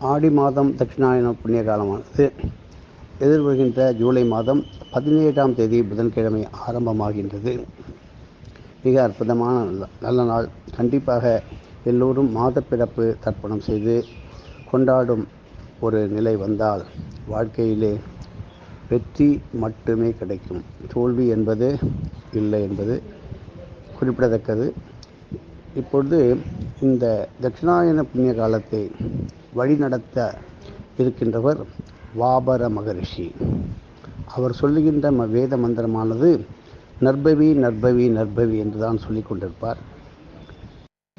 ஆடி மாதம் தட்சிணாயன புண்ணிய காலமானது எதிர்வருகின்ற ஜூலை மாதம் பதினேழாம் தேதி புதன்கிழமை ஆரம்பமாகின்றது. மிக அற்புதமான நல்ல- நல்ல நாள். கண்டிப்பாக எல்லோரும் மாதப்பிறப்பு தர்ப்பணம் செய்து கொண்டாடும் ஒரு நிலை வந்தால் வாழ்க்கையிலே வெற்றி மட்டுமே கிடைக்கும். தோல்வி என்பது இல்லை என்பது குறிப்பிடத்தக்கது. இப்பொழுது இந்த தட்சிணாயன புண்ணிய காலத்தை வழிநடத்த இருக்கின்றவர் வாபர மகரிஷி. அவர் சொல்லுகின்ற ம- வேத மந்திரமானது நற்பவி நற்பவி நற்பவி என்று தான் சொல்லிக் கொண்டிருப்பார்.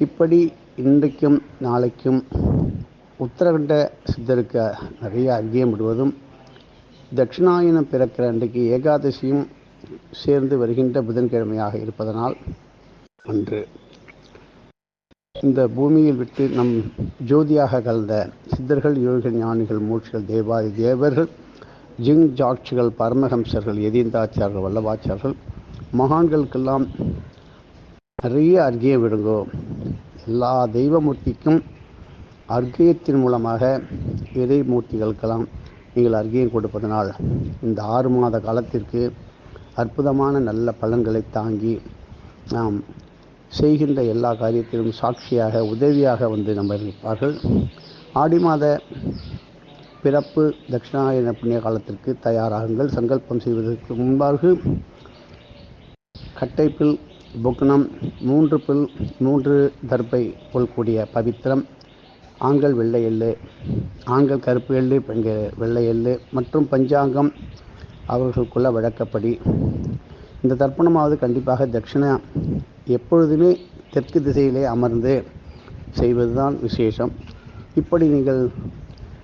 இப்படி இன்றைக்கும் நாளைக்கும் உத்தரகண்ட சித்தருக்கு நிறைய அர்க்கியம் விடுவதும் தட்சிணாயனம் பிறக்கிற அன்றைக்கு ஏகாதசியும் சேர்ந்து வருகின்ற புதன்கிழமையாக இருப்பதனால் அன்று இந்த பூமியில் விட்டு நம் ஜோதியாக கலந்த சித்தர்கள் யோகிகள் ஞானிகள் மூச்சிகள் தேவாதி தேவர்கள் ஜிங் ஜாட்சிகள் பரமஹம்சர்கள் எதிர்ந்தாச்சார்கள் வல்லவாச்சார்கள் மகான்களுக்கெல்லாம் நிறைய அர்க்கியம் விடுங்கோ. எல்லா தெய்வமூர்த்திக்கும் அர்க்கியத்தின் மூலமாக இறைமூர்த்திகளுக்கெல்லாம் நீங்கள் அர்க்கியம் கொடுப்பதனால் இந்த ஆறு மாத காலத்திற்கு அற்புதமான நல்ல பலன்களை தாங்கி நாம் செய்கின்ற எல்லா காரியத்திலும் சாட்சியாக உதவியாக வந்து நம்ம இருப்பார்கள். ஆடி மாத பிறப்பு தட்சிணாயன புண்ணிய காலத்திற்கு தயாராகுங்கள். சங்கல்பம் செய்வதற்கு முன்பாக கட்டைப்பில் புக்னம் மூன்று பில் மூன்று தர்பை கொள்ளக்கூடிய பவித்திரம் ஆண்கள் வெள்ளை எள்ளு ஆண்கள் கருப்பு எள்ளு பெண்கள் வெள்ளை எள்ளு மற்றும் பஞ்சாங்கம் அவர்களுக்குள்ள வழக்கப்படி இந்த தர்ப்பணமாவது கண்டிப்பாக தட்சிண எப்பொழுதுமே தெற்கு திசையிலே அமர்ந்து செய்வதுதான் விசேஷம். இப்படி நீங்கள்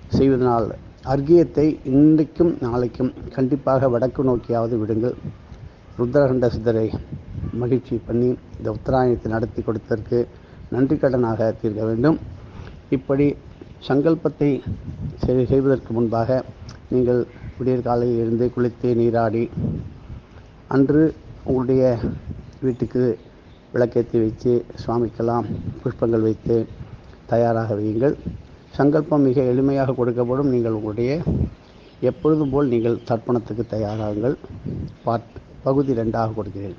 செய்வதனால் அர்க்கியத்தை இன்றைக்கும் நாளைக்கும் கண்டிப்பாக வடக்கு நோக்கியாவது விடுங்கள். ருத்ரகண்ட சித்தரை மகிழ்ச்சி பண்ணி இந்த உத்தராயணத்தை நடத்தி கொடுத்ததற்கு நன்றி கடனாக தீர்க்க வேண்டும். இப்படி சங்கல்பத்தை செய்- செய்வதற்கு முன்பாக நீங்கள் விடியற் காலையில் இருந்து குளித்து நீராடி அன்று உங்களுடைய வீட்டுக்கு விளக்கேற்றி வைத்து சுவாமிக்கெல்லாம் புஷ்பங்கள் வைத்து தயாராக வையுங்கள். சங்கல்பம் மிக எளிமையாக கொடுக்கப்படும். நீங்கள் உங்களுடைய எப்பொழுதும் போல் நீங்கள் தர்ப்பணத்துக்கு தயாராகுங்கள். பார்ட் பகுதி ரெண்டாக கொடுக்கிறேன்.